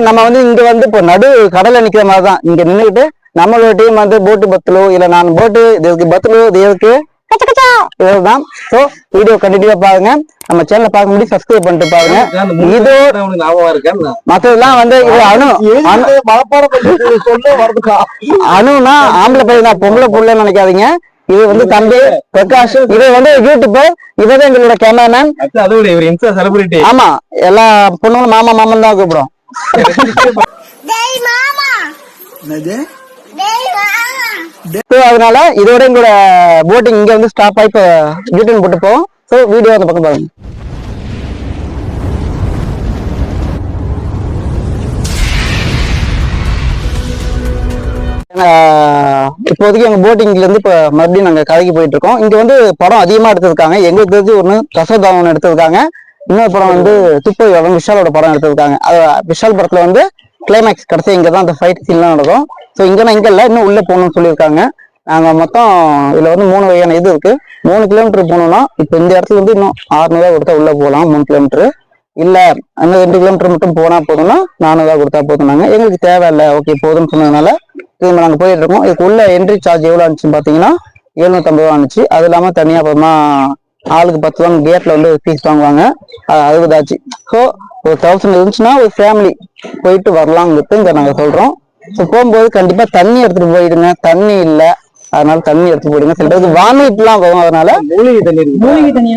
நம்ம வந்து இங்க வந்து இப்போ நடு கடல்ல நிக்கிற மாதிரி தான். இங்க நின்னுக்கிட்டு நம்மளோட டீம் வந்து போட்டு பத்தலோ இல்ல நான் போட்டு இதுக்கு பத்தலோ இது எதுக்கு கச்ச கச்சா இதுதான். சோ வீடியோ கண்டிப்பா பாருங்க. நம்ம சேனலை பார்க்க முடியும் சப்ஸ்கிரைப் பண்ணிட்டு பாருங்க. இது- மத்ததெல்லாம் வந்து இது அணு அணுனா ஆம்பளை பையன் பொம்பளை புள்ளன்னு நினைக்காதீங்க. இது வந்து தம்பி பிரகாஷ் இது வந்து யூடியூபர் இவதான் எங்களோட கேமராமேன் அதோட இவர் இன்ஸ்டா செலிபிரிட்டி ஆமா எல்லா பொண்ணுங்களும் மாமா மாமன் தான் கூப்பிடும் அதனால இதோட எங்களோட போட்டிங் இங்க வந்து ஸ்டாப் ஆகி இப்போ யூடியூன் போட்டு போவோம். ஸோ வீடியோ அந்த பக்கம் பாருங்க. இப்போதைக்கு எங்க போட்டிங்ல இருந்து இப்போ மறுபடியும் நாங்க கதைக்கு போயிட்டு இருக்கோம். இங்க வந்து படம் அதிகமா எடுத்திருக்காங்க. எங்களுக்கு தெரிஞ்சு ஒண்ணு கசோதாவன் எடுத்திருக்காங்க. இன்னொரு படம் வந்து துப்பை வளம் விஷாலோட படம் எடுத்திருக்காங்க. அது விஷால் படத்துல வந்து கிளைமேக்ஸ் கடைசி இங்கே தான் அந்த ஃபைட் சீன்லாம் நடக்கும். ஸோ இங்கன்னா இங்க இல்ல இன்னும் உள்ள போகணும்னு சொல்லியிருக்காங்க. நாங்க மொத்தம் இதுல வந்து மூணு வகையான இது இருக்கு. மூணு கிலோமீட்டர் போனோம்னா இப்போ இந்த இடத்துல வந்து இன்னும் ஆறுநூறுவா கொடுத்தா உள்ள போகலாம் மூணு கிலோமீட்டர் இல்ல அந்த ரெண்டு கிலோமீட்டர் மட்டும் போனா போதும்னா நானூறுவா கொடுத்தா போதும்னாங்க எங்களுக்கு தேவையில்லை. ஓகே போதும்னு சொன்னதுனால திரும்ப நாங்க போயிட்டு இருக்கோம் இதுக்குள்ள என்ட்ரி சார்ஜ் எவ்வளவு ஆனிச்சுன்னு பாத்தீங்கன்னா எழுநூத்தம்பது ரூபா ஆனிச்சு அது இல்லாம தனியா அப்புறமா ஆளுக்கு பத்து ரூபா கேட்ல வந்து ஃபீஸ் வாங்குவாங்க. அது அறுபதாச்சு ஸோ ஒரு தௌசண்ட் இருந்துச்சுன்னா ஒரு ஃபேமிலி போயிட்டு வரலாங்கிறது இங்க நாங்க சொல்றோம். ஸோ போகும்போது கண்டிப்பா தண்ணி எடுத்துட்டு போயிடுங்க. தண்ணி இல்லை. அதனால தண்ணி எடுத்துட்டு போயிடுங்க சில பேருக்கு வாமிட்லாம் வரும் அதனால மூலிகை தண்ணி மூலிகை தண்ணி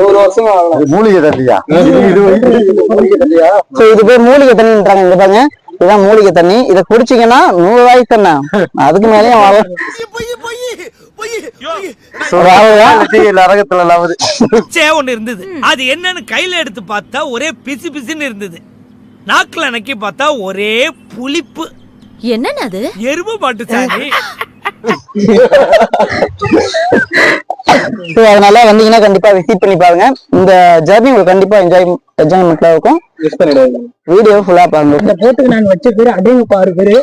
நூறு வருஷம் மூலிகை தண்ணியா? மூலிகை தண்ணியா? ஸோ இது பேர் மூலிகை தண்ணின்றாங்க. இங்க பாருங்க. இதுதான் மூலிகை தண்ணி. இதை குடிச்சீங்கன்னா நூறு ரூபாய்க்கு தானே அதுக்கு மேலேயும் வாழலாம். நரகத்துல சே ஒண்ணு இருந்தது. அது என்னன்னு கையில எடுத்து பார்த்தா ஒரே பிசு பிசுன்னு இருந்தது. நாக்குல நக்கி பார்த்தா ஒரே புளிப்பு. என்னன்னு அது? எருமை மாட்டு சாணி. ஸோ அதனால வந்தீங்கன்னா கண்டிப்பா விசிட் பண்ணி பாருங்க. இந்த ஜர்னி உங்களுக்கு கண்டிப்பா என்ஜாய் என்ஜாய்மெண்ட்ல இருக்கும். மிஸ் பண்ணிடாதீங்க வீடியோ ஃபுல்லா பாருங்க. இந்த போட்டுக்கு நாங்க வச்ச பேரு அடேங்கப்பா ஆறு பேரு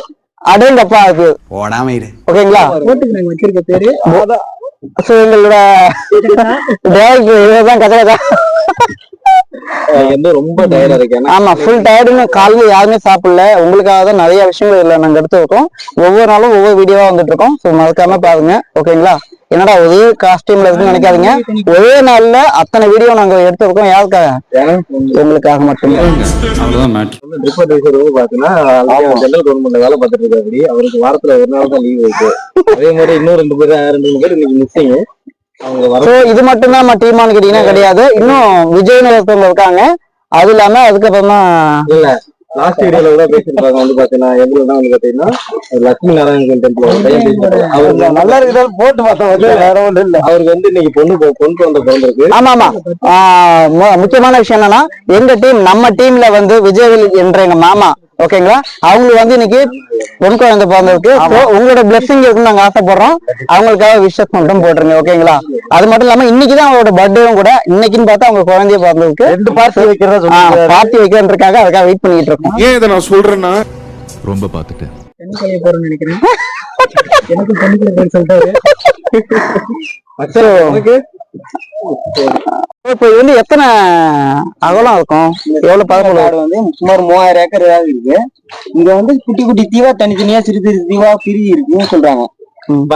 அடேங்கப்பா இருக்கு ஓடாம இரு. ஓகேங்களா போட்டுக்கு நாங்க வச்சிருக்க பேரு. ஸோ எங்களோட டேரக்டர் இதுதான் கதை கதை. நான் வந்து ரொம்ப டயர்டா இருக்கேன் ஆமா ஃபுல் டயர்டுன்னு காலையில யாருமே சாப்பிடல. உங்களுக்காக தான் நிறைய விஷயங்கள் இதுல நாங்க எடுத்து இருக்கோம் ஒவ்வொரு நாளும் ஒவ்வொரு வீடியோவா வந்துட்டு இருக்கோம். ஸோ மறக்காம பாருங்க. ஓகேங்களா என்னடா ஒரே காஸ்டியூம்ல இருக்குன்னு நினைக்காதீங்க. ஒரே நாள்ல அத்தனை வீடியோ நாங்க எடுத்திருக்கோம் யாருக்காக? உங்களுக்காக மட்டுமே. ஜெனரல் கவர்மெண்ட்ல வேலை பார்த்துட்டு இருக்காரு. அவருக்கு வாரத்துல ஒரு நாள் தான் லீவ் இருக்கு. அதே மாதிரி இன்னும் ரெண்டு பேர் ரெண்டு மூணு பேர் இன்னைக்கு மிஸ்ஸிங் ஸோ இது மட்டும் தான் நம்ம டீமான்னு கேட்டீங்கன்னா கிடையாது. இன்னும் விஜய் ஒருத்தவங்க இருக்காங்க. அது இல்லாம அதுக்கப்புறமா இல்ல. லாஸ்ட் வீடியோல கூட பேசிருப்பாங்க வந்து பாத்தீங்கன்னா எவ்வளவு தான் வந்து பாத்தீங்கன்னா லட்சுமி நாராயணன் டெம்பிள் அவர் நல்லா போட்டு வந்து வேற ஒண்ணும் இல்ல. அவருக்கு வந்து இன்னைக்கு பொண்ணு பொண்ணு குழந்தை பிறந்திருக்கு. ஆமா ஆமா. முக்கியமான விஷயம் என்னன்னா எங்க டீம் நம்ம டீம்ல வந்து விஜயவில் என்ற எங்க மாமா ஓகேங்களா அவங்களுக்கு வந்து இன்னைக்கு பொன் குழந்தை பிறந்திருக்கு. உங்களோட பிளெஸிங் இருக்குன்னு நாங்க ஆசைப்படுறோம். அவங்களுக்காக விஷஸ் மட்டும் போட்டுருங்க ஓகேங்களா அது மட்டும் இல்லாம இன்னைக்கு தான் அவங்களோட பர்த்டேவும் கூட இன்னைக்குன்னு பார்த்தா அவங்க குழந்தைய பிறந்திருக்கு. ரெண்டு பார்த்து வைக்கிறதா பார்ட்டி வைக்கிறதுக்காக அதுக்காக வெயிட் பண்ணிட்டு இருக்கோம். ஏன் இதை நான் சொல்றேன்னா? ரொம்ப போறேன்னு நினைக்கிறேன் எனக்கு இப்போ இது வந்து எத்தனை அகலம் இருக்கும்? எவ்வளவு பதப்படும் காடு வந்து சுமார் மூவாயிரம் ஏக்கர் ஏதாவது இருக்கு. இங்க வந்து குட்டி குட்டி தீவா தனித்தனியா சிறு சிறு தீவா பிரிவு இருக்குன்னு சொல்றாங்க.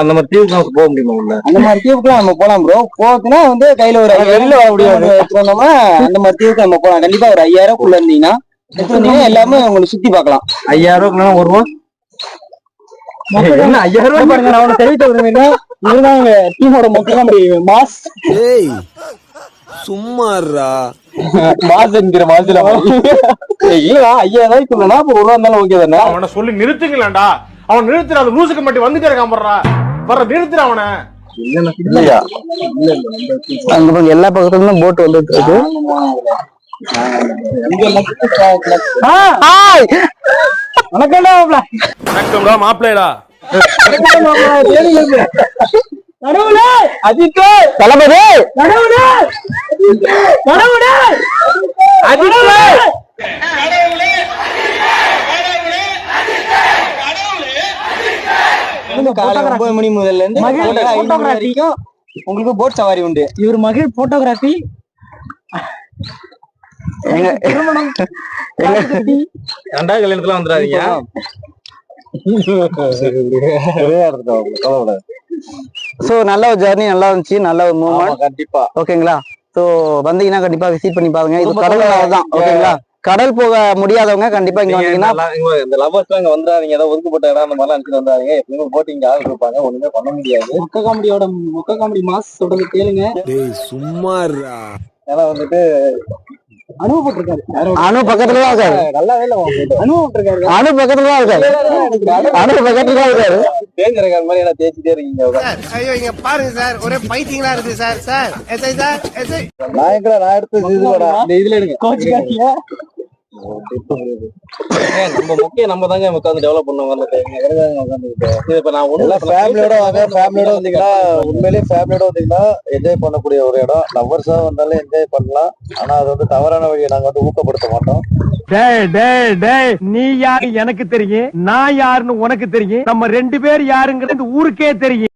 அந்த மாதிரி தீவுக்கு போக முடியுமா உள்ள? அந்த மாதிரி தீவுக்குலாம் நம்ம போலாம் ப்ரோ போகுதுன்னா வந்து கையில ஒரு வெளியில வர முடியாது. எடுத்துட்டு வந்தோம்னா அந்த மாதிரி தீவுக்கு நம்ம போலாம் கண்டிப்பா ஒரு ஐயாயிரம் குள்ள இருந்தீங்கன்னா எடுத்து வந்தீங்கன்னா எல்லாமே உங்களுக்கு சுத்தி பார்க்கலாம். ஐயாயிரம் ஒரு ரூபா? என்ன ஐயாயிரம் ரூபாய் பாருங்க நான் உனக்கு தெரிவித்த எங்க டீமோட மொத்தம் மாஸ். ஏய் சும்மாறா மாசம் என்கிற மாசத்துல இல்ல ஐயாயிரம் ரூபாய்க்கு அப்ப ஒரு ரூபா இருந்தாலும் ஓகே தானே? அவனை சொல்லி நிறுத்துங்களேன்டா. அவன் நிறுத்துற அந்த லூசுக்கு மட்டும் வந்துட்டே இருக்கான் போடுறா. வர நிறுத்துற அவனை. இல்லையா? அங்க பாருங்க எல்லா பக்கத்துலயும் போட் வந்துட்டு இருக்கு. ஹாய் வணக்கம்டா மாப்ள. வணக்கம்டா மாப்பிள்ளைடா. கடவுளே! அஜித் தளபதி! கடவுளே! கடவுளே! ஒன்பது மணி முதல்ல இருந்து உங்களுக்கு போட் சவாரி உண்டு. இவர் மகிழ் போட்டோகிராஃபி ரெண்டாவது கல்யாணத்துல வந்துடாதீங்க சோ நல்ல ஒரு ஜர்னி நல்லா இருந்துச்சு. நல்ல ஒரு மூமெண்ட் கண்டிப்பா. ஓகேங்களா சோ வந்தீங்கன்னா கண்டிப்பா விசிட் பண்ணி பாருங்க. இது கடல் தான். ஓகேங்களா கடல் போக முடியாதவங்க கண்டிப்பா இங்க நீங்க வந்தீங்கன்னா இந்த லவர்ஸ் இங்க வந்துடாதீங்க ஏதோ ஒதுக்கப்பட்ட இடம் அந்த மாதிரிலாம் நினைச்சிட்டு வந்தாதீங்க. எப்பயுமே போட்டிங் ஆள் இருப்பாங்க. ஒண்ணுமே பண்ண முடியாது. மொக்க காமெடியோட மொக்க காமெடி மாஸ் சொல்றது கேளுங்க. டேய் சும்மாறா ஏன்னா வந்துட்டு அணு பக்கத்துல தான் இருக்காரு. அனுபவப்பட்டிருக்காரு அணு பக்கத்துல தான் இருக்காரு. அணு பக்கத்துல தான் இருக்காரு. தேஞ்சிருக்காரு மாதிரி தேய்ச்சிட்டே இருக்கீங்க. ஐயோ இங்க பாருங்க சார். ஒரே பைத்தியங்களா இருக்கு sir. Sir SI sir SI நான் எங்கடா நான் எடுத்து இந்த இதுல எடுங்க. நம்ம முக்கிய நம்ம தாங்க உட்காந்து டெவலப் இது இப்ப நான் ஒண்ணு ஃபேமிலியோட வாங்க ஃபேமிலியோட வந்தீங்கன்னா உண்மையிலேயே ஃபேமிலியோட வந்தீங்கன்னா என்ஜாய் பண்ணக்கூடிய ஒரு இடம். லவ்வர்ஸா வந்தாலும் என்ஜாய் பண்ணலாம். ஆனா அது வந்து தவறான வழியை நாங்க வந்து ஊக்கப்படுத்த மாட்டோம். டேய் டேய் டேய் நீ யாரு? எனக்கு தெரியும். நான் யாருன்னு உனக்கு தெரியும். நம்ம ரெண்டு பேர் யாருங்கிறது இந்த ஊருக்கே தெரியும்.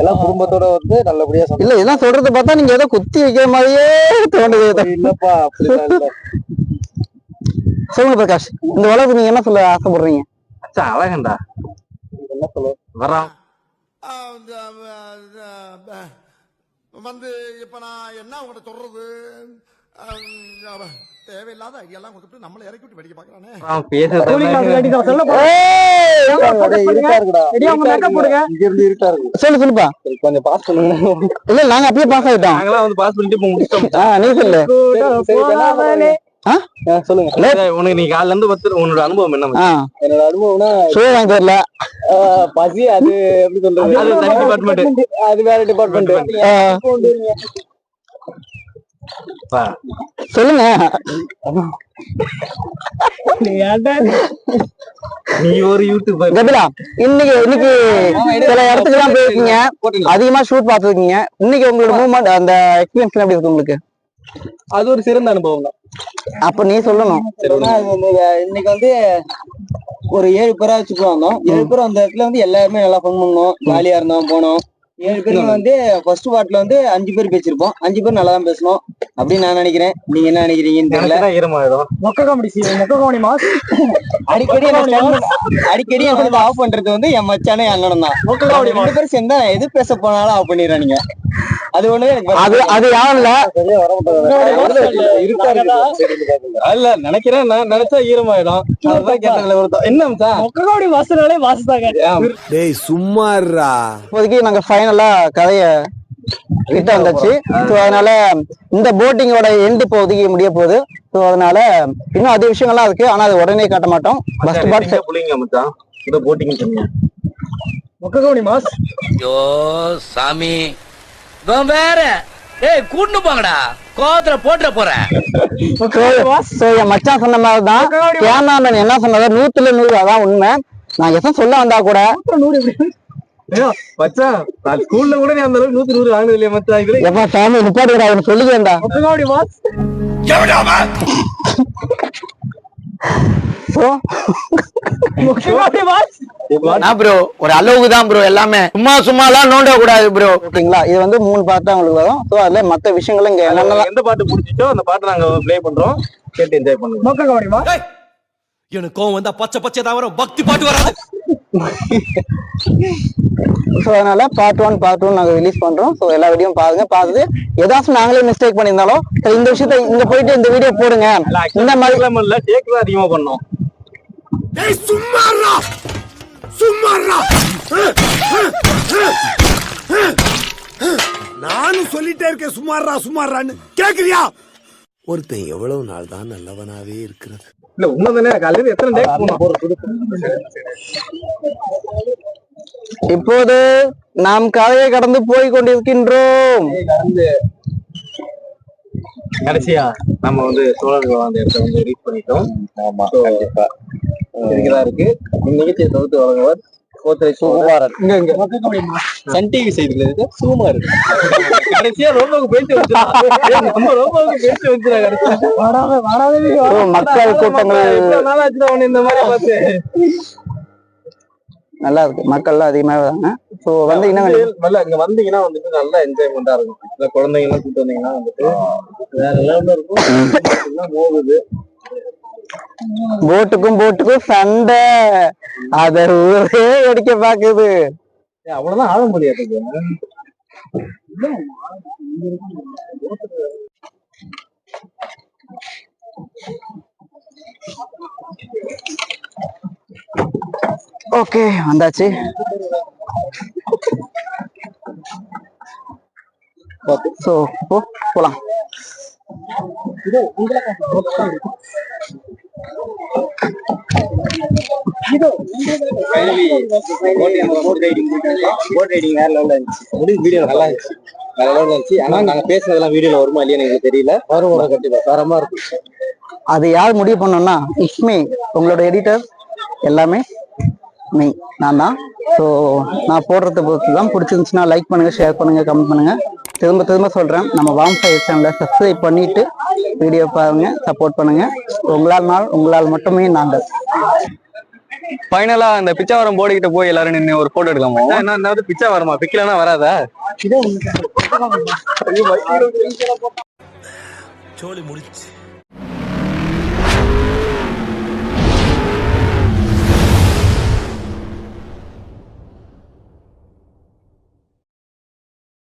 எல்லாம் குடும்பத்தோட வந்து நல்லபடியா இல்ல இதெல்லாம் சொல்றத பார்த்தா நீங்க ஏதோ குத்தி வைக்கிற மாதிரியே தோணுது. இல்லப்பா அப்படிலாம் சொல்லுங்க பிரகாஷ் இந்த உலகத்துக்கு நீங்க என்ன சொல்ல ஆசைப்படுறீங்க? அச்சா அழகண்டா என்ன சொல்ல? வரான் வந்து இப்ப நான் என்ன உங்கள்ட்ட சொல்றது? தேவையில்லாத ஐடியாலாம் கொடுத்துட்டு நம்மளை இறக்கி விட்டு வெடிக்க பாக்குறானே சொல்லு சொல்லுப்பா. கொஞ்சம் பாஸ் பண்ணுங்க. இல்ல நாங்க அப்பயே பாஸ் ஆயிட்டோம். நாங்களாம் வந்து பாஸ் பண்ணிட்டு முடிச்சிட்டோம். நீ சொல்லு. சொல்லுங்க. உனக்கு நீ காலைல இருந்து பத்து உன்னோட அனுபவம் என்ன என்னோட அனுபவம்னா சுய வாங்கி தெரியல பசி அது எப்படி சொல்றது? அது தனி டிபார்ட்மெண்ட் அது வேற டிபார்ட்மெண்ட் சொல்லுங்க. நீ ஒரு யூடியூபர் கபிலா இன்னைக்கு இன்னைக்கு சில இடத்துக்கு எல்லாம் போயிருக்கீங்க. அதிகமா ஷூட் பார்த்துருக்கீங்க. இன்னைக்கு உங்களோட மூவ்மெண்ட் அந்த எக்ஸ்பீரியன்ஸ் எப்படி இருக்கு உங்களுக்கு? அது ஒரு சிறந்த அனுபவம் தான் அப்ப நீ சொல்லணும். இன்னைக்கு வந்து ஒரு ஏழு பேரா வச்சுட்டு வந்தோம். ஏழு பேர் அந்த இடத்துல வந்து எல்லாருமே நல்லா ஃபன் பண்ணோம். ஜாலியா இருந்தோம் போனோம். ஏழு பேருமே வந்து ஃபர்ஸ்ட் பார்ட்ல வந்து அஞ்சு பேர் பேசிருப்போம் அஞ்சு பேர் நல்லா தான் பேசணும் அப்படின்னு நான் நினைக்கிறேன். நீங்க என்ன நினைக்கிறீங்கன்னு தெரியல. எனக்கு தான் ஈரமாயிடும் மொக்க காமெடி மொக்க காமெடி மாஸ். அடிக்கடி அடிக்கடி என்ன வந்து ஆஃப் பண்றது வந்து என் மச்சானே என் அண்ணனும் தான். மொக்க காமெடி ரெண்டு பேரும் சேர்ந்தா எது பேச போனாலும் ஆஃப் பண்ணிடுறானுங்க அது ஒண்ணு அது அது யாரும் இல்ல. இல்ல நினைக்கிறேன் நான் நினைச்சா ஈரமாயிடும். அதுதான் ஒரு என்ன மச்சான்? மொக்க காமெடி மாஸ்டர்னாலே மாஸ் தாங்க டேய் சும்மாறா இப்போதைக்கு நாங்க ஃபைனலா கதைய கிட்ட வந்தாச்சு ஸோ அதனால இந்த போட்டிங்கோட எண்டு இப்போதைக்கு முடிய போகுது. ஸோ அதனால இன்னும் அதிக விஷயங்கள்லாம் இருக்கு. ஆனா அது உடனே காட்ட மாட்டோம். ஃபர்ஸ்ட் பார்ட் புள்ளிங்க மச்சான் இந்த போட்டிங் சொன்னீங்க. மாஸ். ஐயோ சாமி. வேற. ஏய் கூட்டு போங்கடா. கோவத்துல போட்டுற போறேன் மச்சான் சொன்ன மாதிரி தான் கேமராமேன் என்ன சொன்னதோ நூத்துல நூறு அதான் உண்மை. நான் எதுவும் சொல்ல வந்தா கூட. மச்சான் நான் ஸ்கூல்ல கூட நீ அந்த அளவுக்கு நூத்தி நூறு வாங்கினது இல்லையா மச்சான். இதுல எப்பா சாமி நிப்பாட்டுடா அவனை? சொல்லிக்கிறேன்டா மொக்க காமெடி ப்ரோ ஒரு அளவுக்கு தான் ப்ரோ எல்லாமே. சும்மா சும்மாலாம் நோண்ட கூடாது ப்ரோ ஓகேங்களா? இது வந்து மூணு பார்ட் உங்களுக்கு வரும். ஸோ அதுல மத்த விஷயங்களும் இங்க என்னென்னலாம் எந்த பாட்டு பிடிச்சிச்சோ அந்த பாட்டை நாங்க ப்ளே பண்றோம். கேட்டு என்ஜாய் பண்ணுங்க. மொக்க காமெடி மாஸ் எனக்கு கோவம் வந்தா பச்சை பச்சை தான் வரும். பக்தி பாட்டு வராது ஸோ அதனால பார்ட் ஒன் பார்ட் டூ நாங்கள் ரிலீஸ் பண்றோம். ஸோ எல்லா வீடியோ பாருங்க. பார்த்துட்டு ஏதாச்சும் நாங்களே மிஸ்டேக் பண்ணியிருந்தாலும் சரி, இந்த விஷயத்த இங்க போயிட்டு இந்த வீடியோ போடுங்க. இந்த மாதிரி இல்ல. டேக் தான் அதிகமா பண்ணோம். டேய் சும்மாறா நானும் சொல்லிட்டே இருக்கேன் சும்மாறா சும்மாறான்னு கேக்குறியா? ஒருத்தன் எவ்வளவு நாள் தான் நல்லவனாவே இருக்கிறது இல்ல உண்மைதானே? காலையில எத்தனை டேக் இப்போது நாம் கதையை கடந்து போய் கொண்டிருக்கின்றோம். கடைசியா நம்ம வந்து சோழர்கள் வாழ்ந்த இடத்த வந்து ரீச் பண்ணிட்டோம். ஆமா கண்டிப்பா. இருக்குதா இருக்கு. நிகழ்ச்சியை தொகுத்து வழங்குவார். கோத்திரை சுகுமாரன் இங்க இங்க. சன் டிவி செய்திகள் இருக்கு. கடைசியா ரோபோக்கு பேச்சு வச்சிருக்கோம் நம்ம ரோபோக்கு பேச்சு ஸோ மக்கள் கூட்டங்கள். இந்த மாதிரி பார்த்து? நல்லா இருக்கு. மக்கள்லாம் அதிகமாக வராங்க. ஸோ வந்து இன்னும் வந்து நல்லா இங்க வந்தீங்கன்னா வந்துட்டு நல்லா என்ஜாய்மெண்டா இருக்கும். இல்ல குழந்தைங்க எல்லாம் கூட்டு வந்தீங்கன்னா வந்துட்டு வேற லெவல்ல இருக்கும். போகுது. போட்டுக்கும் போட்டுக்கும் சண்டை. அத ஊரே வெடிக்க பாக்குது. அவ்வளவுதான் ஆழ முடியாது. ஓகே வந்தாச்சு. ஸோ போலாம். போட் ரைடிங் போட் வேற லெவல்ல இருந்துச்சு வீடியோ நல்லா இருந்துச்சு வேற லெவலில் இருந்துச்சு ஆனால் நாங்க பேசுனதெல்லாம் வீடியோவில் வருமா இல்லையா எனக்கு தெரியல வரும் வரும் கண்டிப்பா தரமா அது யார் முடிவு பண்ணோம்னா இஸ்மி உங்களோட எடிட்டர் எல்லாமே மீ நான் தான் ஸோ நான் போடுறத பொறுத்து தான் பிடிச்சிருந்துச்சுன்னா லைக் பண்ணுங்க ஷேர் பண்ணுங்க கமெண்ட் பண்ணுங்க. திரும்ப திரும்ப சொல்றேன். நம்ம வாம் ஃபயர் சேனலை சப்ஸ்கிரைப் பண்ணிட்டு வீடியோ பாருங்க சப்போர்ட் பண்ணுங்க. உங்களால் நாள் உங்களால் மட்டுமே நாங்கள். ஃபைனலா அந்த பிச்சாவரம் போர்டு கிட்ட போய் எல்லாரும் நின்று ஒரு போட்டோ எடுக்காமோ என்ன என்ன பிச்சா வருமா? பிக்கலனா வராதா? சோலி முடிச்சு